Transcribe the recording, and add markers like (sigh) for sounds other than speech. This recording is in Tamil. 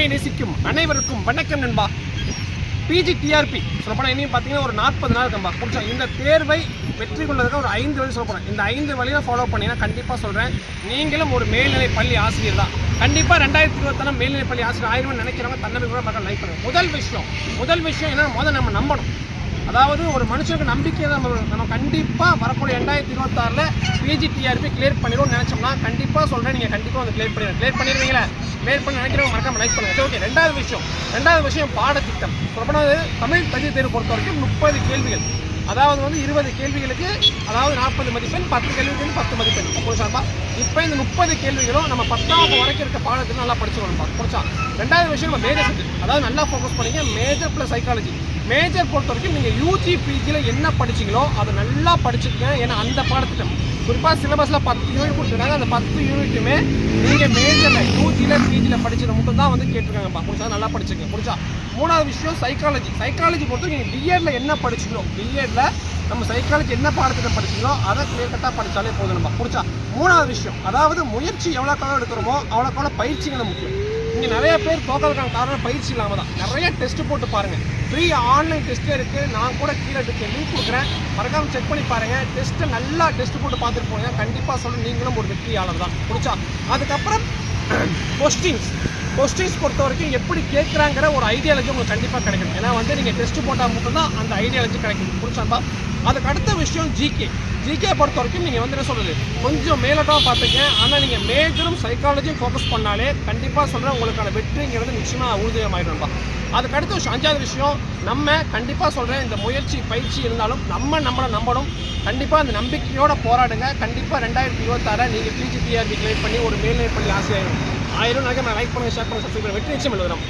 தமிழை நேசிக்கும் அனைவருக்கும் வணக்கம் நண்பா. பிஜி டிஆர்பி சொல்லப்போனால் இனியும் பார்த்தீங்கன்னா ஒரு நாற்பது நாள் இருக்கும்பா கொஞ்சம் இந்த தேர்வை வெற்றி கொள்வதற்கு ஒரு ஐந்து வழி சொல்லப்போனேன் இந்த ஐந்து வழியை ஃபாலோ பண்ணீங்கன்னா கண்டிப்பாக சொல்கிறேன் நீங்களும் ஒரு மேல்நிலை பள்ளி ஆசிரியர் தான். கண்டிப்பாக ரெண்டாயிரத்தி இருபத்தாறு மேல்நிலை பள்ளி ஆசிரியர் ஆயிரம் நினைக்கிறவங்க தன்னம்பிக்கையோட மக்கள் லைக் பண்ணுங்க. முதல் விஷயம் முதல் விஷயம் என்ன முதல்ல நம்ம நம்பணும். அதாவது ஒரு மனுஷனுக்கு நம்பிக்கை தான் நம்ம நம்ம கண்டிப்பாக வரக்கூடிய ரெண்டாயிரத்தி இருபத்தாறில் பிஜி டிஆர்பி கிளியர் பண்ணிடுவோம்னு நினச்சோம்னா கண்டிப்பாக சொல்கிறேன் நீங்கள் கண்டிப்பாக வந்து கிளியர் பண்ணிடுங்க. கிளியர் பண்ணிடுவீங்களே? மேற்பட பண்ண நினைக்கிறவங்க மறக்காம லைக் பண்ணுங்க. சரி ஓகே ரெண்டாவது விஷயம். ரெண்டாவது விஷயம் பாடத்திட்டம். சொல்லப்போனது தமிழ் தகுதி தேர்வு பொறுத்த வரைக்கும் முப்பது கேள்விகள். அதாவது வந்து இருபது கேள்விகளுக்கு அதாவது நாற்பது மதிப்பெண் பத்து கேள்விகளுக்கு பத்து மதிப்பெண். புரிச்சாப்பா இப்போ இந்த முப்பது கேள்விகளும் நம்ம பத்தாவது வரைக்கும் இருக்க பாடத்தில் நல்லா படிச்சுக்கணும் படிச்சா ரெண்டாவது விஷயம் நம்ம மேஜர் சப்ஜெக்ட் அதாவது நல்லா ஃபோக்கஸ் பண்ணிங்க மேஜர் ப்ளஸ் சைக்காலஜி மேஜர் பொறுத்த வரைக்கும் நீங்கள் யூஜி பிஜியில் என்ன படிச்சீங்களோ அதை நல்லா படிச்சுக்கங்க. ஏன்னா அந்த பாடத்திட்டம். குறிப்பாக சிலபஸில் பத்து யூனிட் கொடுத்துருக்காங்க. அந்த பத்து யூனிட்டுமே நீங்கள் மேஜரில் யூஜியில் பிஜியில் படிச்சது மட்டும் தான் வந்து கேட்டிருக்காங்கப்பா. முடிச்சா நல்லா படிச்சுங்க புரிச்சா மூணாவது விஷயம் சைக்காலஜி சைக்காலஜி பொறுத்து நீங்கள் பிஎட்ல என்ன படிச்சுக்கணும்? பிஎட்ல நம்ம சைக்காலஜி என்ன பாடத்தில் படிச்சுக்கணும்? அதை கிளியர் கட்டாக படித்தாலே போதும் நம்ம புரிச்சா மூணாவது விஷயம். அதாவது முயற்சி எவ்வளோக்காக எடுக்கிறோமோ அவ்வளோக்கான பயிற்சிகள் முக்கியம். இங்கே நிறைய பேர் தோக்கிறதுக்கான காரணம் பயிற்சி இல்லாமல் தான். நிறைய டெஸ்ட் போட்டு பாருங்கள் ஃப்ரீ ஆன்லைன் டெஸ்ட்டே இருக்குது நான் கூட கீழே இருக்கு லிங்க் கொடுக்குறேன். மறக்காம செக் பண்ணி பாருங்கள் டெஸ்ட்டை நல்லா டெஸ்ட் போட்டு பார்த்துட்டு போங்க கண்டிப்பாக சொல்லணும் நீங்களும் ஒரு வெற்றியாளர் தான். புரிச்சா அதுக்கப்புறம் (clears throat) கொஸ்டின்ஸ் கொஸ்டின்ஸ் பொறுத்த வரைக்கும் எப்படி கேட்குறாங்கிற ஒரு ஐடியாலஜி உங்களுக்கு கண்டிப்பாக கிடைக்கும் ஏன்னா வந்து நீங்கள் டெஸ்ட் போட்டால் மட்டும்தான் அந்த ஐடியாலஜி கிடைக்கும். புரிச்சாப்பா அதுக்கு அடுத்த விஷயம் ஜிகே ஜிகே பொறுத்த வரைக்கும் நீங்கள் வந்து என்ன சொல்கிறது கொஞ்சம் மேலோட்டமாக பார்த்துங்க. ஆனால் நீங்கள் மேஜரும் சைக்காலஜியும் ஃபோக்கஸ் பண்ணாலே கண்டிப்பாக சொல்கிறேன் உங்களுக்கான வெற்றிங்கிறது நிச்சயமாக உறுதியமாயிடும்பா அதுக்கு அடுத்த விஷயம் அஞ்சாவது விஷயம் நம்ம கண்டிப்பாக சொல்கிறேன் இந்த முயற்சி பயிற்சி இருந்தாலும் நம்ம நம்மளை நம்பணும். கண்டிப்பாக அந்த நம்பிக்கையோட போராடுங்க. கண்டிப்பாக ரெண்டாயிரத்தி இருபத்தாறு நீங்கள் பிஜிபிஆர்பி கிளைம் பண்ணி ஒரு மேல்நிலை பள்ளி ஆசையாயிரும் ஆயிரம் நினைக்க லைக் பண்ணுங்கள் ஷேர் பண்ணுங்கள் சப்ஸ்கிரைப் பண்ணி வெற்றி நிச்சயம் எழுதுறோம்